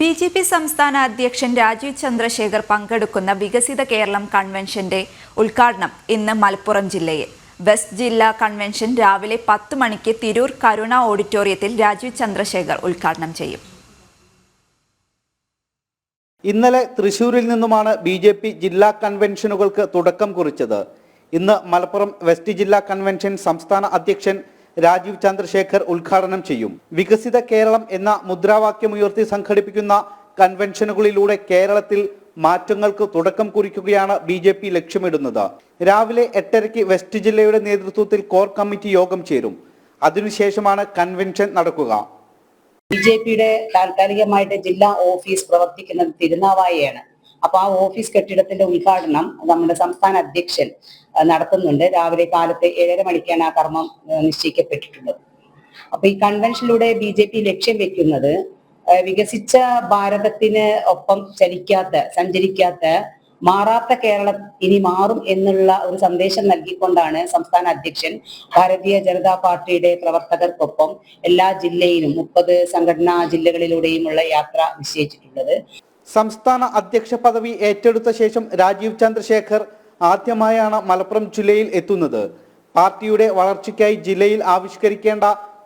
B J P സംസ്ഥാന അധ്യക്ഷൻ രാജീവ് ചന്ദ്രശേഖർ പങ്കെടുക്കുന്ന വികസിത കേരളം കൺവെൻഷന്റെ ഉദ്ഘാടനം ഇന്ന് മലപ്പുറം ജില്ലയിൽ. വെസ്റ്റ് ജില്ലാ കൺവെൻഷൻ രാവിലെ പത്ത് മണിക്ക് തിരൂർ കരുണ ഓഡിറ്റോറിയത്തിൽ രാജീവ് ചന്ദ്രശേഖർ ഉദ്ഘാടനം ചെയ്യും. ഇന്നലെ തൃശൂരിൽ നിന്നുമാണ് ബി ജെ പി ജില്ലാ കൺവെൻഷനുകൾക്ക് തുടക്കം കുറിച്ചത്. ഇന്ന് മലപ്പുറം വെസ്റ്റ് ജില്ലാ കൺവെൻഷൻ സംസ്ഥാന അധ്യക്ഷൻ രാജീവ് ചന്ദ്രശേഖർ ഉദ്ഘാടനം ചെയ്യും. വികസിത കേരളം എന്ന മുദ്രാവാക്യമുയർത്തി സംഘടിപ്പിക്കുന്ന കൺവെൻഷനുകളിലൂടെ കേരളത്തിൽ മാറ്റങ്ങൾക്ക് തുടക്കം കുറിക്കുകയാണ് ബി ജെ പി ലക്ഷ്യമിടുന്നത്. രാവിലെ എട്ടരയ്ക്ക് വെസ്റ്റ് ജില്ലയുടെ നേതൃത്വത്തിൽ കോർ കമ്മിറ്റി യോഗം ചേരും. അതിനുശേഷമാണ് കൺവെൻഷൻ നടക്കുക. ബി ജെ പിയുടെ താൽക്കാലികമായിട്ട് ജില്ലാ ഓഫീസ് പ്രവർത്തിക്കുന്നത് തിരുനാവായയാണ്. അപ്പൊ ആ ഓഫീസ് കെട്ടിടത്തിന്റെ ഉദ്ഘാടനം നമ്മുടെ സംസ്ഥാന അധ്യക്ഷൻ നടത്തുന്നുണ്ട്. രാവിലെ കാലത്ത് ഏഴര മണിക്കാണ് ആ കർമ്മം നിശ്ചയിക്കപ്പെട്ടിട്ടുള്ളത്. അപ്പൊ ഈ കൺവെൻഷനിലൂടെ ബി ജെ പി ലക്ഷ്യം വെക്കുന്നത് വികസിച്ച ഭാരതത്തിന് ഒപ്പം ചലിക്കാത്ത സഞ്ചരിക്കാത്ത മാറാത്ത കേരളം ഇനി മാറും എന്നുള്ള ഒരു സന്ദേശം നൽകിക്കൊണ്ടാണ് സംസ്ഥാന അധ്യക്ഷൻ ഭാരതീയ ജനതാ പാർട്ടിയുടെ പ്രവർത്തകർക്കൊപ്പം എല്ലാ ജില്ലയിലും മുപ്പത് സംഘടനാ ജില്ലകളിലൂടെയുമുള്ള യാത്ര നിശ്ചയിച്ചിട്ടുള്ളത്. സംസ്ഥാന അധ്യക്ഷ പദവി ഏറ്റെടുത്ത ശേഷം രാജീവ് ചന്ദ്രശേഖർ ആദ്യമായാണ് മലപ്പുറം ജില്ലയിൽ എത്തുന്നത്. പാർട്ടിയുടെ വളർച്ചയ്ക്കായി ജില്ലയിൽ ആവിഷ്കരിക്കേണ്ട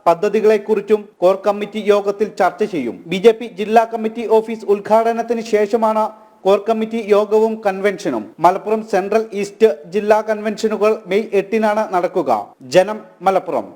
പദ്ധതികളെക്കുറിച്ചും കോർ കമ്മിറ്റി യോഗത്തിൽ ചർച്ച ചെയ്യും. ബി ജില്ലാ കമ്മിറ്റി ഓഫീസ് ഉദ്ഘാടനത്തിന് ശേഷമാണ് കോർ കമ്മിറ്റി യോഗവും കൺവെൻഷനും. മലപ്പുറം സെൻട്രൽ ഈസ്റ്റ് ജില്ലാ കൺവെൻഷനുകൾ മെയ് എട്ടിനാണ് നടക്കുക. ജനം മലപ്പുറം.